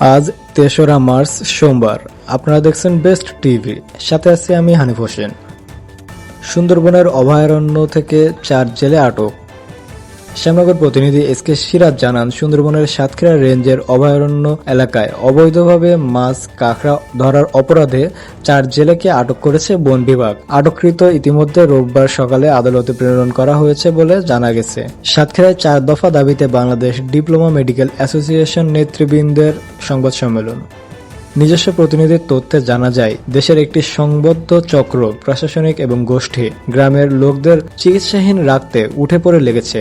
আজ তেসরা মার্চ, সোমবার। আপনারা দেখছেন বেস্ট টিভি। সাথে আছি আমি হানিফ হোসেন। সুন্দরবনের অভয়ারণ্য থেকে চার জেলে আটক। শ্যামনগর প্রতিনিধি এস কে সিরাজ জানান, সুন্দরবনের সাতক্ষীরা রেঞ্জের অভয়ারণ্য এলাকায় অবৈধভাবে মাছ কাঁকড়া ধরার অপরাধে চার জেলেকে আটক করেছে বন বিভাগ। আটককৃত ইতিমধ্যে রোববার সকালে আদালতে প্রেরণ করা হয়েছে বলে জানা গেছে। সাতক্ষীরায় চার দফা দাবিতে বাংলাদেশ ডিপ্লোমা মেডিকেল অ্যাসোসিয়েশন নেতৃবৃন্দের সংবাদ সম্মেলন। নিজস্ব প্রতিনিধির তথ্যে জানা যায়, দেশের একটি সংবদ্ধ চক্র, প্রশাসনিক এবং গোষ্ঠী, গ্রামের লোকদের চিকিৎসাহীন রাখতে উঠে পড়ে লেগেছে।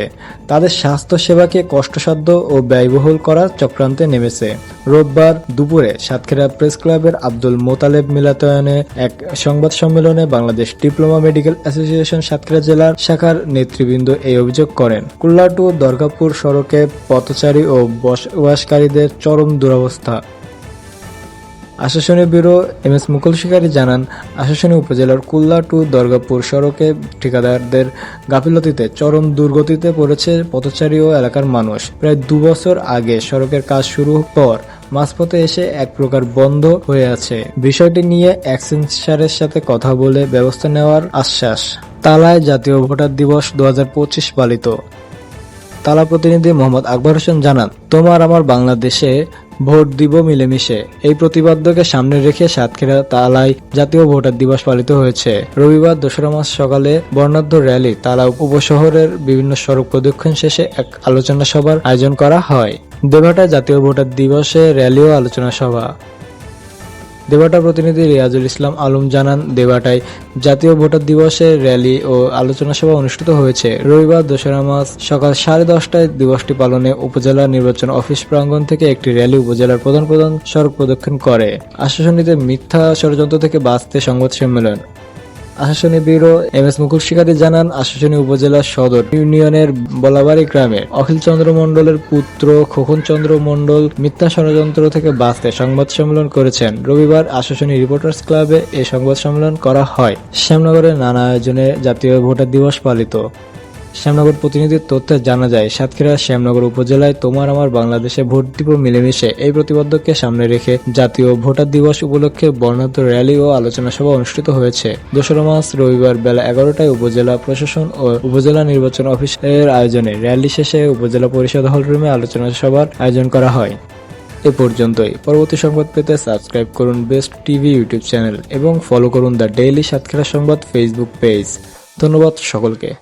তাদের স্বাস্থ্য সেবাকে কষ্টসাধ্য ও ব্যয়বহুল করার চক্রান্তে নেমেছে। রোববার দুপুরে সাতক্ষীরা প্রেস ক্লাবের আব্দুল মোতালেব মিলাতয়নে এক সংবাদ সম্মেলনে Bangladesh diploma medical association Satkhira জেলার শাখার নেতৃবৃন্দ এই অভিযোগ করেন। কুল্লাটু দরগাপুর সড়কে পথচারী ও বসবাসকারীদের চরম দুরবস্থা। Assasuni bureau M S Mukul Shikari জানান আশাসনী উপজেলার কুল্লা টু দরগাপুর সড়কে ঠিকাদারদের গাফিলতিতে চরম দুর্গতিতে পড়েছে পথচারী ও এলাকার মানুষ। প্রায় দু বছর আগে সড়কের কাজ শুরু পর মাঝপথে এসে এক প্রকার বন্ধ হয়ে আছে। বিষয়টি নিয়ে এক্সেঞ্চারের সাথে কথা বলে ব্যবস্থা নেওয়ার আশ্বাস। তালায় জাতীয় ভোটার দিবস দু হাজার পঁচিশ পালিত। তালা প্রতিনিধি মোহাম্মদ আকবর হোসেন জানান, তোমার আমার বাংলাদেশে ভোট দিব মিলেমিশে। এই প্রতিবাদ্যকে সামনে রেখে সাতক্ষীরা তালায় জাতীয় ভোটার দিবস পালিত হয়েছে। রবিবার দোসরা মাস সকালে বর্ণাঢ্য র্যালি তালা উপশহরের বিভিন্ন সড়ক প্রদক্ষিণ শেষে এক আলোচনা সভার আয়োজন করা হয়। দেভাটা জাতীয় ভোটার দিবসে র্যালি ও আলোচনা সভা। দেবাটা প্রতিনিধি রিয়াজুল ইসলাম আলম জানান, দেবাটায় জাতীয় ভোটার দিবসের র্যালি ও আলোচনা সভা অনুষ্ঠিত হয়েছে। রবিবার দোসরা মাস সকাল সাড়ে দশটায় দিবসটি পালনে উপজেলা নির্বাচন অফিস প্রাঙ্গণ থেকে একটি র্যালি উপজেলার প্রধান প্রধান সড়ক প্রদক্ষিণ করে। আশ্বাসনীতে মিথ্যা ষড়যন্ত্র থেকে বাঁচতে সংবাদ সম্মেলন। Assasuni bureau M S Mukul Shikari জানান আশাশনী উপজেলা সদর ইউনিয়নের বলাবাড়ি গ্রামে অখিল চন্দ্র মন্ডলের পুত্র খোকন চন্দ্র মন্ডল মিথ্যা ষড়যন্ত্র থেকে বাঁচতে সংবাদ সম্মেলন করেছেন। রবিবার আশাশনী রিপোর্টার্স ক্লাবে এ সংবাদ সম্মেলন করা হয়। শ্যামনগরের নানা আয়োজনে জাতীয় ভোটার দিবস পালিত। শ্যামনগর প্রতিনিধির তথ্যে জানা যায়, সাতক্ষীরা শ্যামনগর উপজেলায় তোমার আমার বাংলাদেশে ভোট দিব মিলেমিশে। এই প্রতিবদ্ধকে সামনে রেখে জাতীয় ভোটার দিবস উপলক্ষে বর্ণাঢ্য র্যালি ও আলোচনা সভা অনুষ্ঠিত হয়েছে। দোসরা মাস রবিবার বেলা এগারোটায় উপজেলা প্রশাসন ও উপজেলা নির্বাচন অফিসের আয়োজনে র্যালি শেষে উপজেলা পরিষদ হল রুমে আলোচনা সভার আয়োজন করা হয়। এ পর্যন্তই। পরবর্তী সংবাদ পেতে সাবস্ক্রাইব করুন বেস্ট টিভি ইউটিউব চ্যানেল এবং ফলো করুন দ্য ডেইলি সাতক্ষীরা সংবাদ ফেসবুক পেজ। ধন্যবাদ সকলকে।